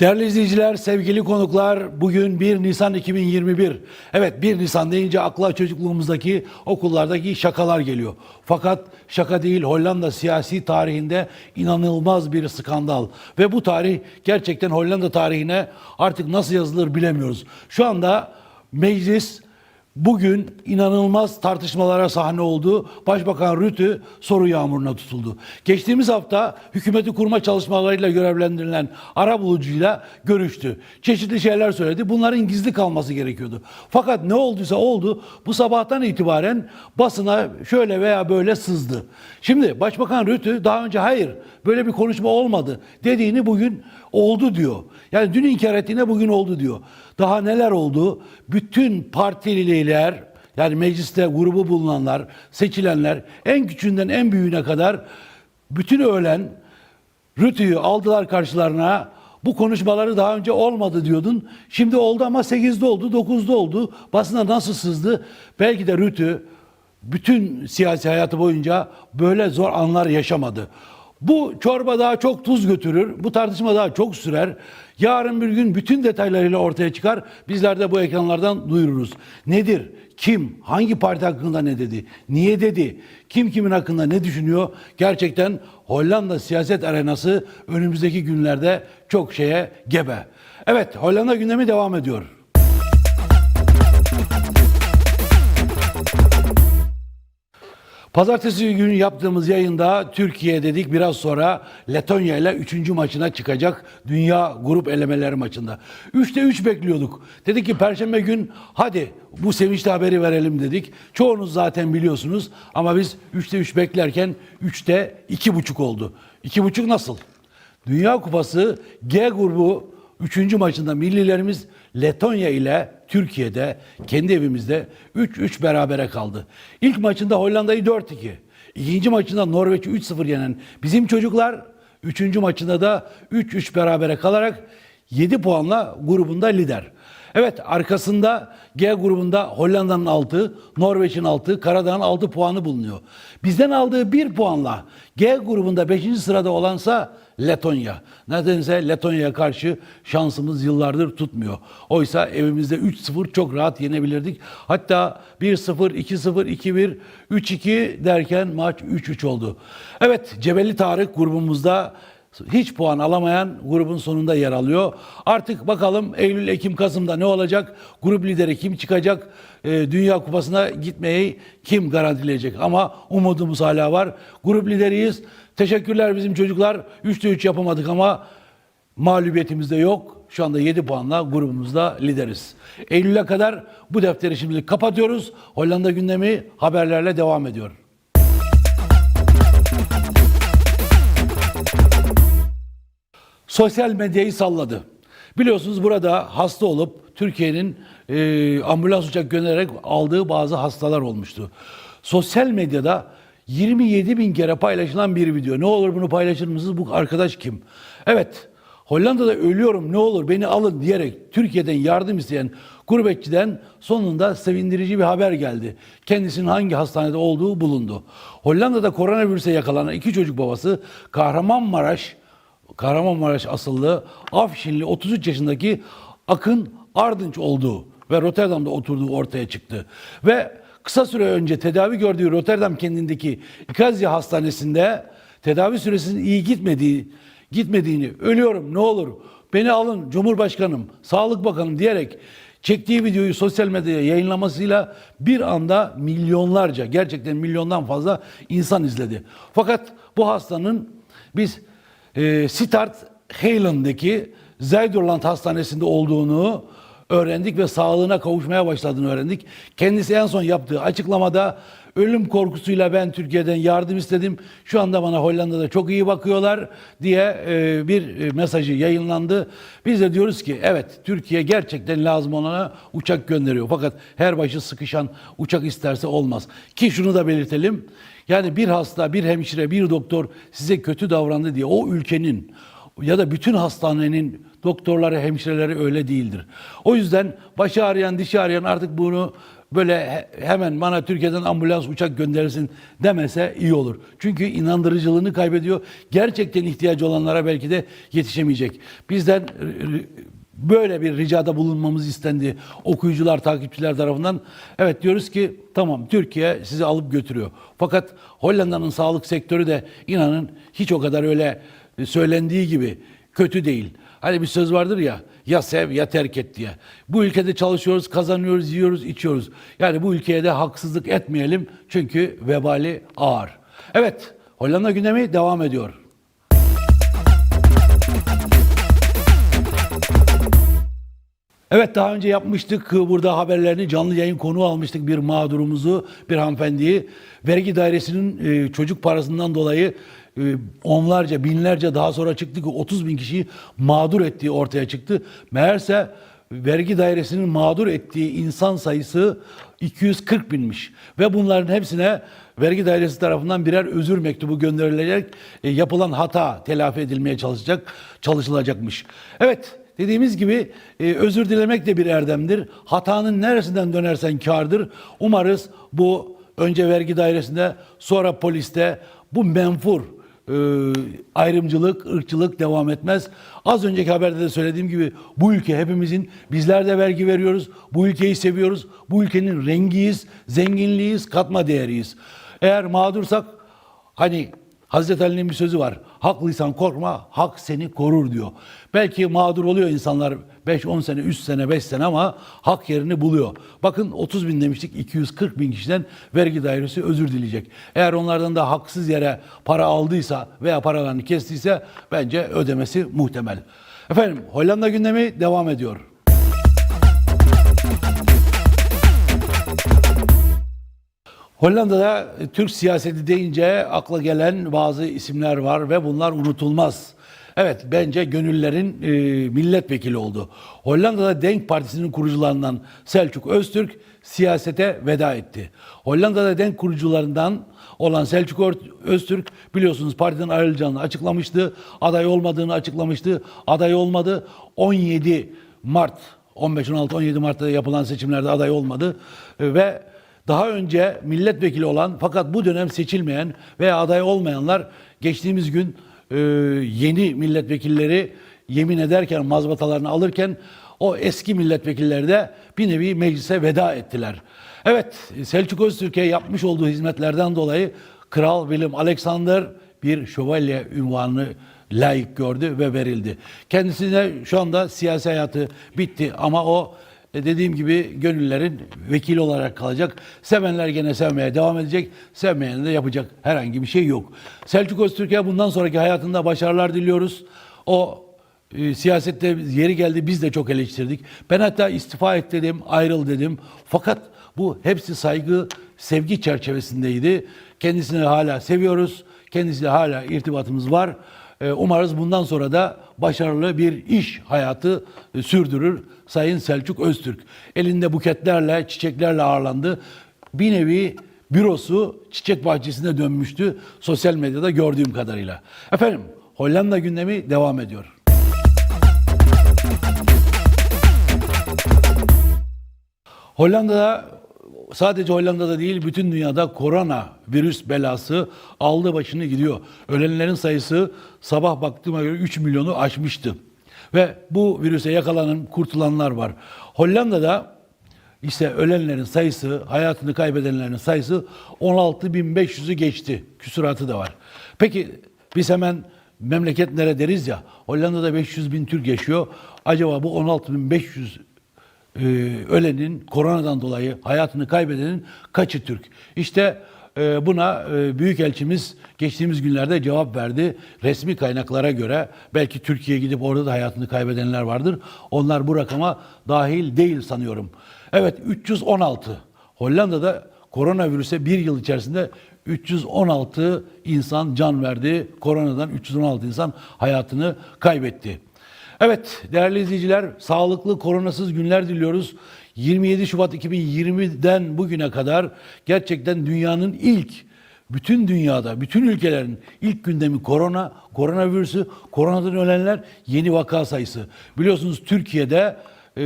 Değerli izleyiciler, sevgili konuklar, bugün 1 Nisan 2021. Evet 1 Nisan deyince akla çocukluğumuzdaki okullardaki şakalar geliyor. Fakat şaka değil Hollanda siyasi tarihinde inanılmaz bir skandal. Ve bu tarih gerçekten Hollanda tarihine artık nasıl yazılır bilemiyoruz. Şu anda meclis Bugün inanılmaz tartışmalara sahne oldu. Başbakan Rütü soru yağmuruna tutuldu. Geçtiğimiz hafta hükümeti kurma çalışmalarıyla görevlendirilen ara bulucuyla görüştü. Çeşitli şeyler söyledi. Bunların gizli kalması gerekiyordu. Fakat ne olduysa oldu. Bu sabahtan itibaren basına şöyle veya böyle sızdı. Şimdi Başbakan Rütü daha önce hayır böyle bir konuşma olmadı dediğini bugün oldu diyor. Yani dün inkar ettiğine bugün oldu diyor. Daha neler oldu? Bütün partililer yani mecliste grubu bulunanlar, seçilenler en küçüğünden en büyüğüne kadar bütün öğlen Rütü'yü aldılar karşılarına. Bu konuşmaları daha önce olmadı diyordun. Şimdi oldu ama 8'de oldu, 9'da oldu. Basına nasıl sızdı? Belki de Rütü bütün siyasi hayatı boyunca böyle zor anlar yaşamadı. Bu çorba daha çok tuz götürür. Bu tartışma daha çok sürer. Yarın bir gün bütün detaylarıyla ortaya çıkar. Bizler de bu ekranlardan duyururuz. Nedir? Kim? Hangi parti hakkında ne dedi? Niye dedi? Kim kimin hakkında ne düşünüyor? Gerçekten Hollanda siyaset arenası önümüzdeki günlerde çok şeye gebe. Evet, Hollanda gündemi devam ediyor. Pazartesi günü yaptığımız yayında Türkiye dedik biraz sonra Letonya ile 3. maçına çıkacak Dünya Grup Elemeleri maçında. 3'te 3 bekliyorduk. Dedik ki Perşembe gün hadi bu sevinçli haberi verelim dedik. Çoğunuz zaten biliyorsunuz ama biz 3'te 3 beklerken 3'te 2,5 oldu. 2,5 nasıl? Dünya Kupası G grubu 3. maçında millilerimiz Letonya ile Türkiye'de kendi evimizde 3-3 berabere kaldı. İlk maçında Hollanda'yı 4-2. İkinci maçında Norveç'i 3-0 yenen bizim çocuklar 3. maçında da 3-3 berabere kalarak 7 puanla grubunda lider. Evet arkasında G grubunda Hollanda'nın 6, Norveç'in 6, Karadağ'ın 6 puanı bulunuyor. Bizden aldığı 1 puanla G grubunda 5. sırada olansa Letonya. Nedense Letonya'ya karşı şansımız yıllardır tutmuyor. Oysa evimizde 3-0 çok rahat yenebilirdik. Hatta 1-0, 2-0, 2-1, 3-2 derken maç 3-3 oldu. Evet Cebelli Tarık grubumuzda hiç puan alamayan grubun sonunda yer alıyor. Artık bakalım Eylül, Ekim, Kasım'da ne olacak? Grup lideri kim çıkacak? Ee, Dünya Kupası'na gitmeyi kim garantileyecek? Ama umudumuz hala var. Grup lideriyiz. Teşekkürler bizim çocuklar. 3'te 3 yapamadık ama mağlubiyetimiz de yok. Şu anda 7 puanla grubumuzda lideriz. Eylül'e kadar bu defteri şimdi kapatıyoruz. Hollanda gündemi haberlerle devam ediyor. sosyal medyayı salladı. Biliyorsunuz burada hasta olup Türkiye'nin e, ambulans uçak göndererek aldığı bazı hastalar olmuştu. Sosyal medyada 27 bin kere paylaşılan bir video. Ne olur bunu paylaşır mısınız? Bu arkadaş kim? Evet, Hollanda'da ölüyorum ne olur beni alın diyerek Türkiye'den yardım isteyen gurbetçiden sonunda sevindirici bir haber geldi. Kendisinin hangi hastanede olduğu bulundu. Hollanda'da koronavirüse yakalanan iki çocuk babası Kahramanmaraş Kahramanmaraş asıllı Afşinli 33 yaşındaki Akın Ardınç olduğu ve Rotterdam'da oturduğu ortaya çıktı. Ve kısa süre önce tedavi gördüğü Rotterdam kendindeki İkazya Hastanesi'nde tedavi süresinin iyi gitmediği gitmediğini, ölüyorum ne olur beni alın Cumhurbaşkanım, Sağlık Bakanım diyerek çektiği videoyu sosyal medyaya yayınlamasıyla bir anda milyonlarca, gerçekten milyondan fazla insan izledi. Fakat bu hastanın biz e, Sittard Heiland'daki Zuiderland Hastanesi'nde olduğunu öğrendik ve sağlığına kavuşmaya başladığını öğrendik. Kendisi en son yaptığı açıklamada ölüm korkusuyla ben Türkiye'den yardım istedim. Şu anda bana Hollanda'da çok iyi bakıyorlar diye e, bir e, mesajı yayınlandı. Biz de diyoruz ki evet Türkiye gerçekten lazım olana uçak gönderiyor. Fakat her başı sıkışan uçak isterse olmaz. Ki şunu da belirtelim. Yani bir hasta, bir hemşire, bir doktor size kötü davrandı diye o ülkenin ya da bütün hastanenin doktorları, hemşireleri öyle değildir. O yüzden başı ağrıyan, dişi ağrıyan artık bunu böyle he- hemen bana Türkiye'den ambulans uçak gönderilsin demese iyi olur. Çünkü inandırıcılığını kaybediyor. Gerçekten ihtiyacı olanlara belki de yetişemeyecek. Bizden r- r- böyle bir ricada bulunmamız istendi okuyucular, takipçiler tarafından. Evet diyoruz ki tamam Türkiye sizi alıp götürüyor. Fakat Hollanda'nın sağlık sektörü de inanın hiç o kadar öyle söylendiği gibi kötü değil. Hani bir söz vardır ya ya sev ya terk et diye. Bu ülkede çalışıyoruz, kazanıyoruz, yiyoruz, içiyoruz. Yani bu ülkeye de haksızlık etmeyelim çünkü vebali ağır. Evet, Hollanda gündemi devam ediyor. Evet daha önce yapmıştık burada haberlerini canlı yayın konu almıştık bir mağdurumuzu bir hanımefendiyi vergi dairesinin e, çocuk parasından dolayı onlarca binlerce daha sonra çıktı ki 30 bin kişiyi mağdur ettiği ortaya çıktı. Meğerse vergi dairesinin mağdur ettiği insan sayısı 240 binmiş ve bunların hepsine vergi dairesi tarafından birer özür mektubu gönderilecek e, yapılan hata telafi edilmeye çalışacak çalışılacakmış. Evet Dediğimiz gibi e, özür dilemek de bir erdemdir. Hatanın neresinden dönersen kârdır. Umarız bu önce vergi dairesinde sonra poliste bu menfur e, ayrımcılık, ırkçılık devam etmez. Az önceki haberde de söylediğim gibi bu ülke hepimizin, bizler de vergi veriyoruz. Bu ülkeyi seviyoruz. Bu ülkenin rengiyiz, zenginliğiyiz, katma değeriyiz. Eğer mağdursak hani Hazreti Ali'nin bir sözü var. Haklıysan korkma, hak seni korur diyor. Belki mağdur oluyor insanlar 5-10 sene, 3 sene, 5 sene ama hak yerini buluyor. Bakın 30 bin demiştik, 240 bin kişiden vergi dairesi özür dileyecek. Eğer onlardan da haksız yere para aldıysa veya paralarını kestiyse bence ödemesi muhtemel. Efendim Hollanda gündemi devam ediyor. Hollanda'da Türk siyaseti deyince akla gelen bazı isimler var ve bunlar unutulmaz. Evet bence gönüllerin e, milletvekili oldu. Hollanda'da Denk Partisi'nin kurucularından Selçuk Öztürk siyasete veda etti. Hollanda'da Denk kurucularından olan Selçuk Öztürk biliyorsunuz partiden ayrılacağını açıklamıştı. Aday olmadığını açıklamıştı. Aday olmadı. 17 Mart 15-16-17 Mart'ta yapılan seçimlerde aday olmadı ve daha önce milletvekili olan fakat bu dönem seçilmeyen veya aday olmayanlar geçtiğimiz gün e, yeni milletvekilleri yemin ederken mazbatalarını alırken o eski milletvekilleri de bir nevi meclise veda ettiler. Evet Selçuk Öztürk'e yapmış olduğu hizmetlerden dolayı Kral William Alexander bir şövalye ünvanını layık gördü ve verildi. Kendisine şu anda siyasi hayatı bitti ama o e, dediğim gibi gönüllerin vekili olarak kalacak. Sevenler gene sevmeye devam edecek. Sevmeyen de yapacak herhangi bir şey yok. Selçuk Öztürk'e bundan sonraki hayatında başarılar diliyoruz. O e, siyasette yeri geldi biz de çok eleştirdik. Ben hatta istifa et dedim, ayrıl dedim. Fakat bu hepsi saygı, sevgi çerçevesindeydi. Kendisini hala seviyoruz. Kendisiyle hala irtibatımız var. E, Umarız bundan sonra da başarılı bir iş hayatı e, sürdürür Sayın Selçuk Öztürk. Elinde buketlerle, çiçeklerle ağırlandı. Bir nevi bürosu çiçek bahçesine dönmüştü sosyal medyada gördüğüm kadarıyla. Efendim Hollanda gündemi devam ediyor. Hollanda'da sadece Hollanda'da değil bütün dünyada korona virüs belası aldı başını gidiyor. Ölenlerin sayısı sabah baktığıma göre 3 milyonu aşmıştı. Ve bu virüse yakalanan kurtulanlar var. Hollanda'da işte ölenlerin sayısı, hayatını kaybedenlerin sayısı 16.500'ü geçti. Küsuratı da var. Peki biz hemen memleket nere deriz ya, Hollanda'da 500 bin Türk yaşıyor. Acaba bu 16.500 e, ölenin koronadan dolayı hayatını kaybedenin kaçı Türk? İşte e, buna e, Büyükelçimiz geçtiğimiz günlerde cevap verdi. Resmi kaynaklara göre belki Türkiye'ye gidip orada da hayatını kaybedenler vardır. Onlar bu rakama dahil değil sanıyorum. Evet 316. Hollanda'da koronavirüse bir yıl içerisinde 316 insan can verdi. Koronadan 316 insan hayatını kaybetti. Evet değerli izleyiciler sağlıklı koronasız günler diliyoruz. 27 Şubat 2020'den bugüne kadar gerçekten dünyanın ilk bütün dünyada, bütün ülkelerin ilk gündemi korona, koronavirüsü, koronadan ölenler, yeni vaka sayısı. Biliyorsunuz Türkiye'de e,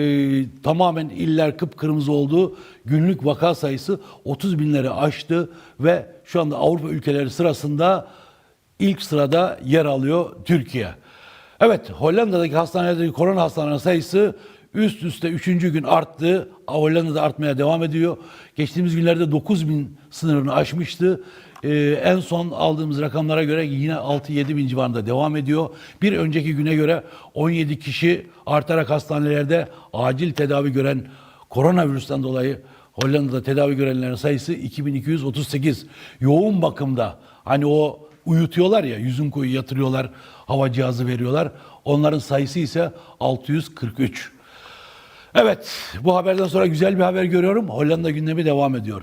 tamamen iller kıpkırmızı oldu. Günlük vaka sayısı 30 binleri aştı ve şu anda Avrupa ülkeleri sırasında ilk sırada yer alıyor Türkiye. Evet Hollanda'daki hastanelerdeki korona hastaneleri sayısı üst üste 3. gün arttı. Hollanda'da artmaya devam ediyor. Geçtiğimiz günlerde 9 bin sınırını aşmıştı. Ee, en son aldığımız rakamlara göre yine 6-7 bin civarında devam ediyor. Bir önceki güne göre 17 kişi artarak hastanelerde acil tedavi gören koronavirüsten dolayı Hollanda'da tedavi görenlerin sayısı 2238. Yoğun bakımda hani o uyutuyorlar ya yüzün koyu yatırıyorlar hava cihazı veriyorlar. Onların sayısı ise 643. Evet bu haberden sonra güzel bir haber görüyorum. Hollanda gündemi devam ediyor.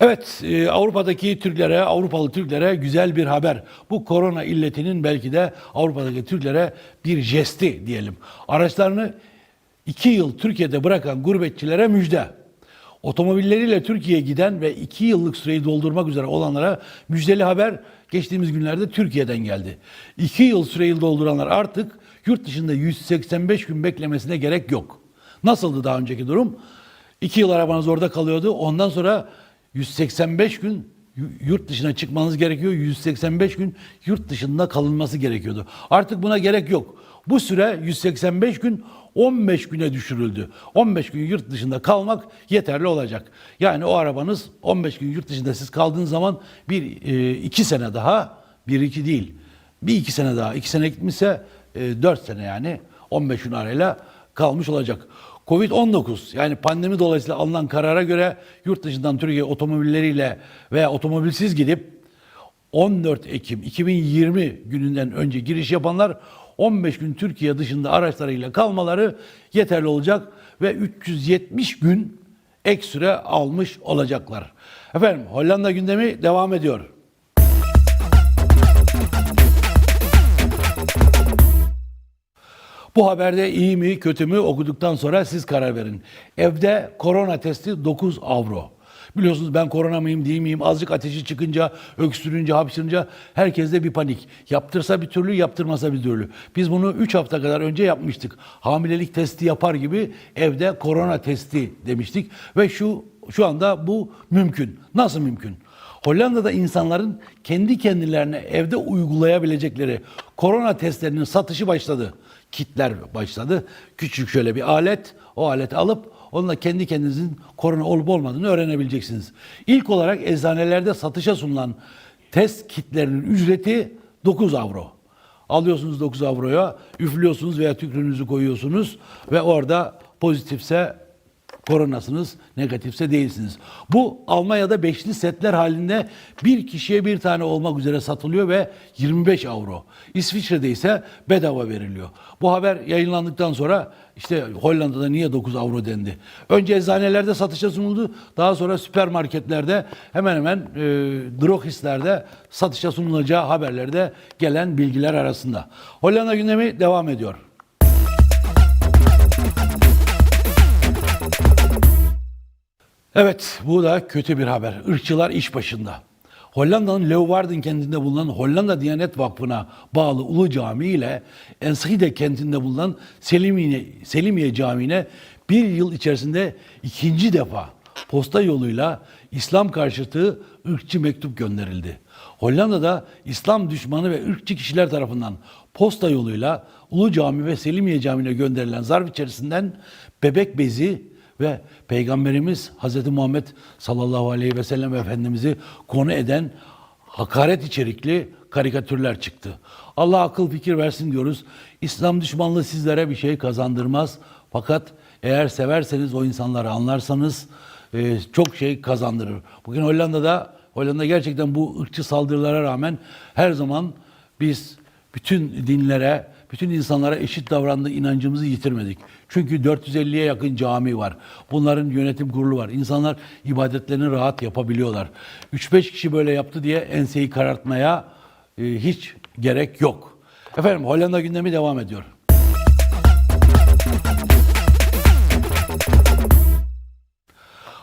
Evet, e, Avrupa'daki Türklere, Avrupalı Türklere güzel bir haber. Bu korona illetinin belki de Avrupa'daki Türklere bir jesti diyelim. Araçlarını iki yıl Türkiye'de bırakan gurbetçilere müjde. Otomobilleriyle Türkiye'ye giden ve iki yıllık süreyi doldurmak üzere olanlara müjdeli haber geçtiğimiz günlerde Türkiye'den geldi. İki yıl süreyi dolduranlar artık yurt dışında 185 gün beklemesine gerek yok. Nasıldı daha önceki durum? İki yıl arabanız orada kalıyordu. Ondan sonra 185 gün yurt dışına çıkmanız gerekiyor. 185 gün yurt dışında kalınması gerekiyordu. Artık buna gerek yok. Bu süre 185 gün 15 güne düşürüldü. 15 gün yurt dışında kalmak yeterli olacak. Yani o arabanız 15 gün yurt dışında siz kaldığınız zaman bir e, iki sene daha bir iki değil bir iki sene daha iki sene gitmişse e, 4 sene yani 15 gün arayla kalmış olacak. Covid-19 yani pandemi dolayısıyla alınan karara göre yurt dışından Türkiye otomobilleriyle veya otomobilsiz gidip 14 Ekim 2020 gününden önce giriş yapanlar 15 gün Türkiye dışında araçlarıyla kalmaları yeterli olacak ve 370 gün ek süre almış olacaklar. Efendim Hollanda gündemi devam ediyor. Bu haberde iyi mi kötü mü okuduktan sonra siz karar verin. Evde korona testi 9 avro. Biliyorsunuz ben korona mıyım değil miyim? Azıcık ateşi çıkınca, öksürünce, hapşırınca herkeste bir panik. Yaptırsa bir türlü, yaptırmasa bir türlü. Biz bunu 3 hafta kadar önce yapmıştık. Hamilelik testi yapar gibi evde korona testi demiştik. Ve şu şu anda bu mümkün. Nasıl mümkün? Hollanda'da insanların kendi kendilerine evde uygulayabilecekleri korona testlerinin satışı başladı. Kitler başladı. Küçük şöyle bir alet, o aleti alıp onunla kendi kendinizin korona olup olmadığını öğrenebileceksiniz. İlk olarak eczanelerde satışa sunulan test kitlerinin ücreti 9 avro. Alıyorsunuz 9 avroya, üflüyorsunuz veya tükrüğünüzü koyuyorsunuz ve orada pozitifse koronasınız, negatifse değilsiniz. Bu Almanya'da beşli setler halinde bir kişiye bir tane olmak üzere satılıyor ve 25 avro. İsviçre'de ise bedava veriliyor. Bu haber yayınlandıktan sonra işte Hollanda'da niye 9 avro dendi? Önce eczanelerde satışa sunuldu. Daha sonra süpermarketlerde hemen hemen e, drogistlerde satışa sunulacağı haberlerde gelen bilgiler arasında. Hollanda gündemi devam ediyor. Evet, bu da kötü bir haber. Irkçılar iş başında. Hollanda'nın Leeuwarden kentinde bulunan Hollanda Diyanet Vakfı'na bağlı Ulu Cami ile Enschede kentinde bulunan Selimiye, Selimiye Camii'ne bir yıl içerisinde ikinci defa posta yoluyla İslam karşıtı ırkçı mektup gönderildi. Hollanda'da İslam düşmanı ve ırkçı kişiler tarafından posta yoluyla Ulu Cami ve Selimiye Camii'ne gönderilen zarf içerisinden bebek bezi, ve Peygamberimiz Hz. Muhammed sallallahu aleyhi ve sellem Efendimiz'i konu eden hakaret içerikli karikatürler çıktı. Allah akıl fikir versin diyoruz. İslam düşmanlığı sizlere bir şey kazandırmaz. Fakat eğer severseniz o insanları anlarsanız e, çok şey kazandırır. Bugün Hollanda'da Hollanda gerçekten bu ırkçı saldırılara rağmen her zaman biz bütün dinlere, bütün insanlara eşit davrandığı inancımızı yitirmedik. Çünkü 450'ye yakın cami var. Bunların yönetim kurulu var. İnsanlar ibadetlerini rahat yapabiliyorlar. 3-5 kişi böyle yaptı diye enseyi karartmaya e, hiç gerek yok. Efendim Hollanda gündemi devam ediyor.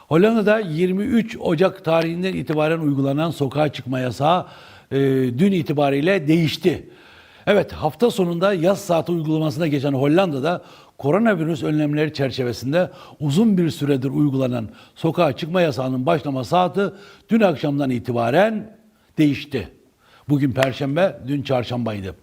Hollanda'da 23 Ocak tarihinden itibaren uygulanan sokağa çıkma yasağı e, dün itibariyle değişti. Evet hafta sonunda yaz saati uygulamasına geçen Hollanda'da koronavirüs önlemleri çerçevesinde uzun bir süredir uygulanan sokağa çıkma yasağının başlama saati dün akşamdan itibaren değişti. Bugün perşembe, dün çarşambaydı.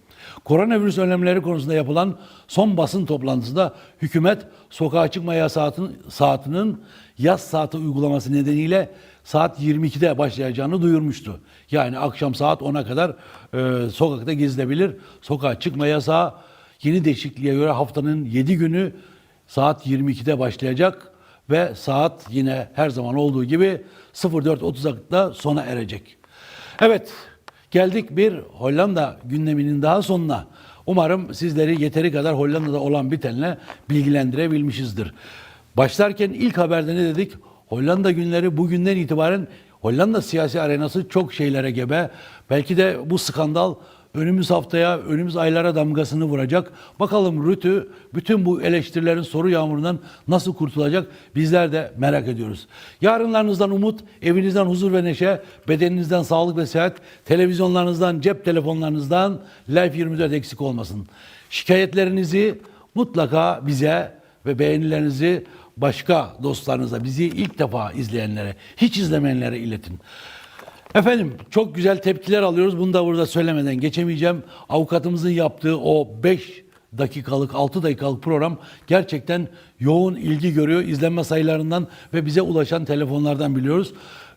Koronavirüs önlemleri konusunda yapılan son basın toplantısında hükümet sokağa çıkma yasağı saatinin yaz saati uygulaması nedeniyle saat 22'de başlayacağını duyurmuştu. Yani akşam saat 10'a kadar e, sokakta gezilebilir. Sokağa çıkma yasağı yeni değişikliğe göre haftanın 7 günü saat 22'de başlayacak ve saat yine her zaman olduğu gibi 04.30'da sona erecek. Evet, geldik bir Hollanda gündeminin daha sonuna. Umarım sizleri yeteri kadar Hollanda'da olan bitenle bilgilendirebilmişizdir. Başlarken ilk haberde ne dedik? Hollanda günleri bugünden itibaren Hollanda siyasi arenası çok şeylere gebe. Belki de bu skandal önümüz haftaya, önümüz aylara damgasını vuracak. Bakalım Rütü bütün bu eleştirilerin soru yağmurundan nasıl kurtulacak bizler de merak ediyoruz. Yarınlarınızdan umut, evinizden huzur ve neşe, bedeninizden sağlık ve sıhhat, televizyonlarınızdan, cep telefonlarınızdan Life 24 eksik olmasın. Şikayetlerinizi mutlaka bize ve beğenilerinizi başka dostlarınıza, bizi ilk defa izleyenlere, hiç izlemeyenlere iletin. Efendim çok güzel tepkiler alıyoruz. Bunu da burada söylemeden geçemeyeceğim. Avukatımızın yaptığı o 5 dakikalık, 6 dakikalık program gerçekten yoğun ilgi görüyor. İzlenme sayılarından ve bize ulaşan telefonlardan biliyoruz.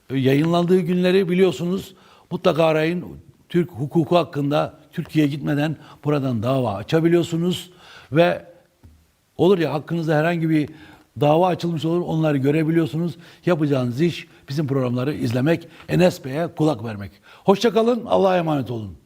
Ee, Yayınlandığı günleri biliyorsunuz. Mutlaka arayın. Türk hukuku hakkında Türkiye'ye gitmeden buradan dava açabiliyorsunuz ve Olur ya hakkınızda herhangi bir dava açılmış olur onları görebiliyorsunuz. Yapacağınız iş bizim programları izlemek, Enes Bey'e kulak vermek. Hoşçakalın, Allah'a emanet olun.